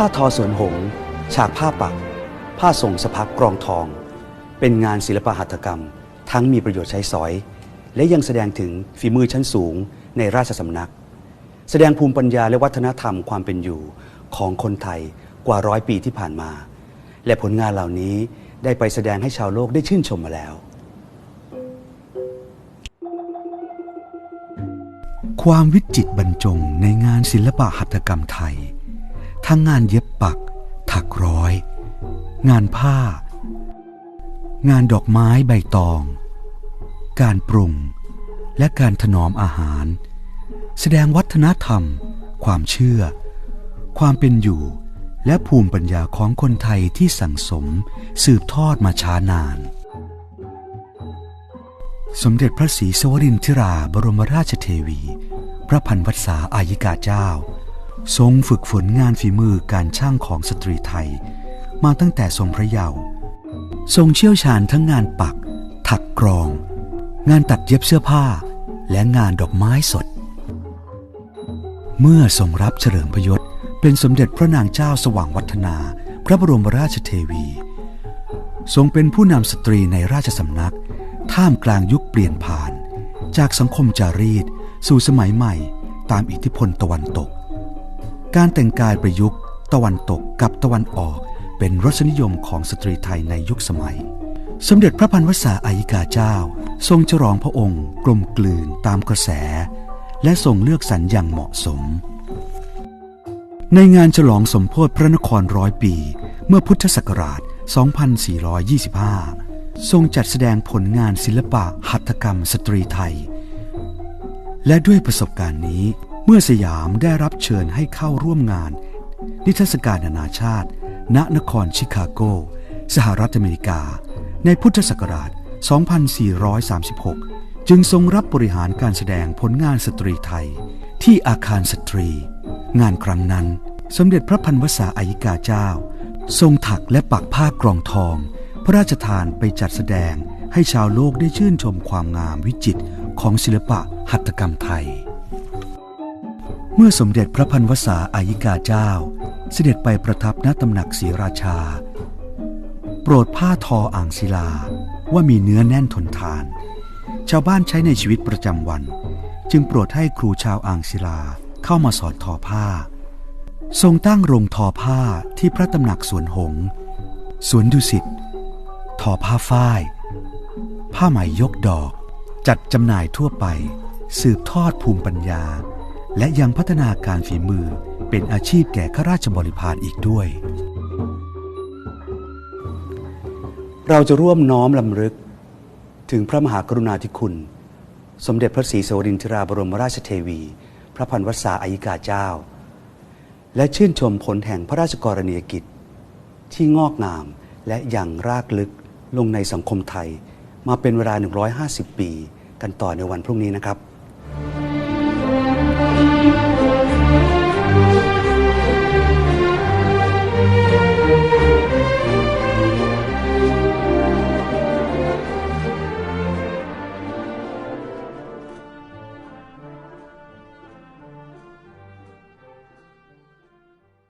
ผ้าทอสวนหงส์ฉากผ้าปัก ผ้าส่งสะพักกรองทอง เป็นงานศิลปหัตถกรรม ทั้งมีประโยชน์ใช้สอย และยังแสดงถึงฝีมือชั้นสูงในราชสำนัก แสดงภูมิปัญญาและวัฒนธรรมความเป็นอยู่ของคนไทยกว่าร้อยปีที่ผ่านมา และผลงานเหล่านี้ได้ไปแสดงให้ชาวโลกได้ชื่นชมมาแล้ว ความวิจิตบรรจงในงานศิลปะหัตถกรรมไทย ทั้งงานเย็บปัก ถักร้อย งานผ้า งานดอกไม้ใบตอง การปรุง และการถนอมอาหาร แสดงวัฒนธรรม ความเชื่อ ความเป็นอยู่ และภูมิปัญญาของคนไทยที่สั่งสมสืบทอดมาช้านาน สมเด็จพระศรีสวรินทิราบรมราชเทวี พระพันวษาอายิกาเจ้า ทรงฝึกฝนงานฝีมือการช่างของสตรีไทย มาตั้งแต่ทรงพระเยาว์ทรงเชี่ยวชาญทั้งงานปัก ถักกรอง งานตัดเย็บเสื้อผ้า และงานดอกไม้สด เมื่อทรงรับเฉลิมพยศเป็นสมเด็จพระนางเจ้าสว่างวัฒนา พระบรมราชเทวี ทรงเป็นผู้นำสตรีในราชสำนัก ท่ามกลางยุคเปลี่ยนผ่าน จากสังคมจารีตสู่สมัยใหม่ ตามอิทธิพลตะวันตก การแต่งกายประยุกต์ ตะวันตกกับตะวันออกเป็นรสนิยมของสตรีไทยในยุคสมัย สมเด็จพระพันวษาอายิกาเจ้า ทรงฉลองพระองค์ กลมกลืนตามกระแส และทรงเลือกสรรอย่างเหมาะสม ในงานฉลองสมโพธิพระนครร้อยปี เมื่อพุทธศักราช 2425 ทรงจัดแสดงผลงานศิลปะหัตถกรรมสตรีไทย และด้วยประสบการณ์นี้ เมื่อสยามได้รับเชิญให้เข้าร่วมงาน นิทรรศการนานาชาติ ณนครชิคาโก สหรัฐอเมริกา ในพุทธศักราช 2436 จึงทรงรับบริหารการแสดงผลงานสตรีไทย ที่อาคารสตรี งานครั้งนั้น สมเด็จพระพันวษาอายิกาเจ้า ทรงถักและปักผ้ากรองทอง พระราชทานไปจัดแสดงให้ชาวโลกได้ชื่นชมความงามวิจิตรของศิลปะหัตถกรรมไทย เมื่อสมเด็จพระพันวษาอายิกาเจ้า เสด็จไปประทับณตำหนักศรีราชา โปรดผ้าทออ่างศิลาว่ามีเนื้อแน่นทนทาน ชาวบ้านใช้ในชีวิตประจำวัน จึงโปรดให้ครูชาวอ่างศิลาเข้ามาสอนทอผ้า ทรงตั้งโรงทอผ้าที่พระตำหนักสวนหงส์สวนดุสิตทอผ้าฝ้าย ผ้าไหมยกดอก จัดจำหน่ายทั่วไป สืบทอดภูมิปัญญา และยังพัฒนาการฝีมือเป็นอาชีพแก่ข้าราชบริพารอีกด้วย เราจะร่วมน้อมลำลึก ถึงพระมหากรุณาธิคุณ สมเด็จพระศรีสวรินทราบรมราชเทวี พระพันวษาอายิกาเจ้า และชื่นชมผลแห่งพระราชกรณียกิจ ที่งอกงามและอย่างรากลึกลงในสังคมไทย มาเป็นเวลา 150 ปี กันต่อในวันพรุ่งนี้นะครับ